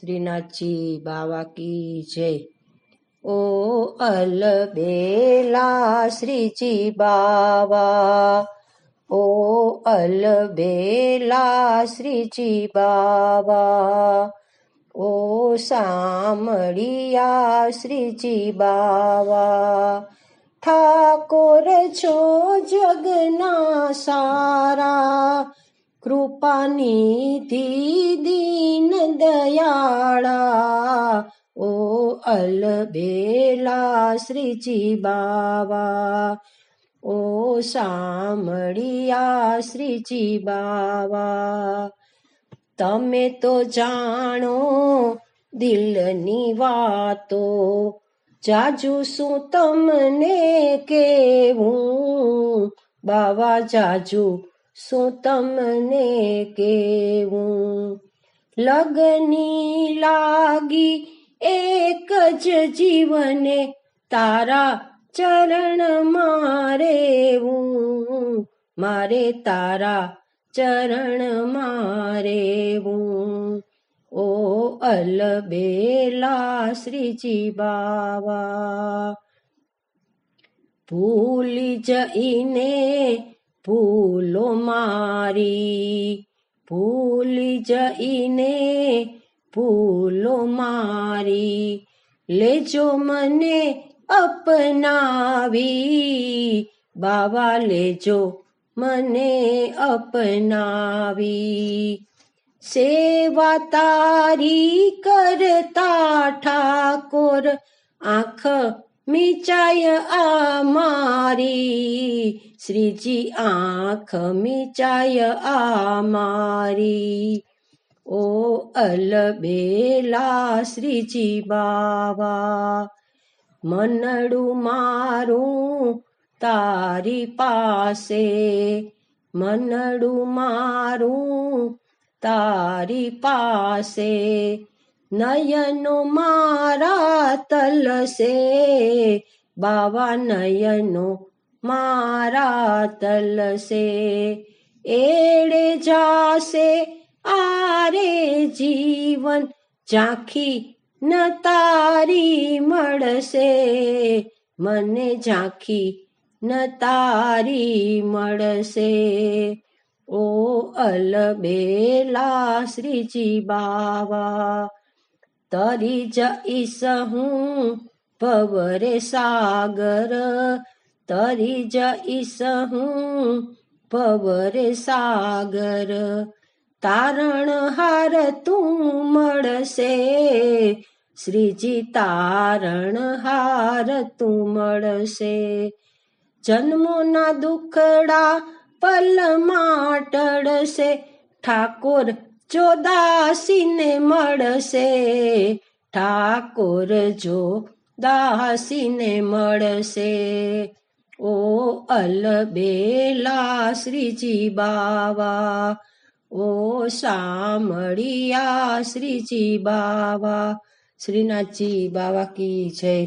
શ્રીનાથજી બાવા કી જય. ઓ અલબેલા શ્રીજી બાવા. ઓ અલબેલા શ્રીજી બાવા. ઓ સામળિયા શ્રીજી બાવા. ઠાકોર છો જગના સારા. કૃપાનિધિ દીન દયાળા, ઓ અલબેલા શ્રીજી બાવા, ઓ સામળિયા શ્રીજી બાવા. તમે તો જાણો દિલની વાતો, જાજુ શું તમને કેવું? બાવા, જાજુ શું તમને કેવું? લગની લાગી એક જ જીવને તારા ચરણ મારેવું. મારે તારા ચરણ મારેવું. ઓ અલબેલા શ્રીજી બાવા, ભૂલી જઈને ભૂલો મારી ભૂલી જઈને ભૂલો મારી, લેજો મને અપનાવી બાબા લેજો મને અપનાવી. સેવા તારી કરતા ઠાકોર, આંખ મીચાય આ મારી શ્રીજી આંખ મિચાય આ મારી ઓ અલબેલા શ્રીજી બાવા મનડું મારું તારી પાસે મનડું મારું તારી પાસે નયનો મારા તલસે, બાવા નયનો મારા તલસે. એડે જાશે આરે જીવન, ઝાંખી ન તારી મળશે. મને ઝાંખી ન તારી મળશે. ઓ અલબેલા શ્રીજી બાવા તરી જઈશ હું પવરે સાગર, તરી જઈશ હું પવરે સાગર. તારણ હાર તું મળશે, શ્રીજી તારણ હાર તું મળશે. જન્મોના દુખડા પલમાં ટળશે, ઠાકોર જોદાસીને મળશે, ઠાકોર જો દાસીને મળશે. ઓ અલબેલા શ્રીજી બાવા, ઓ સામળિયા શ્રીજી બાવા. શ્રીનાથજી બાવા કી જય.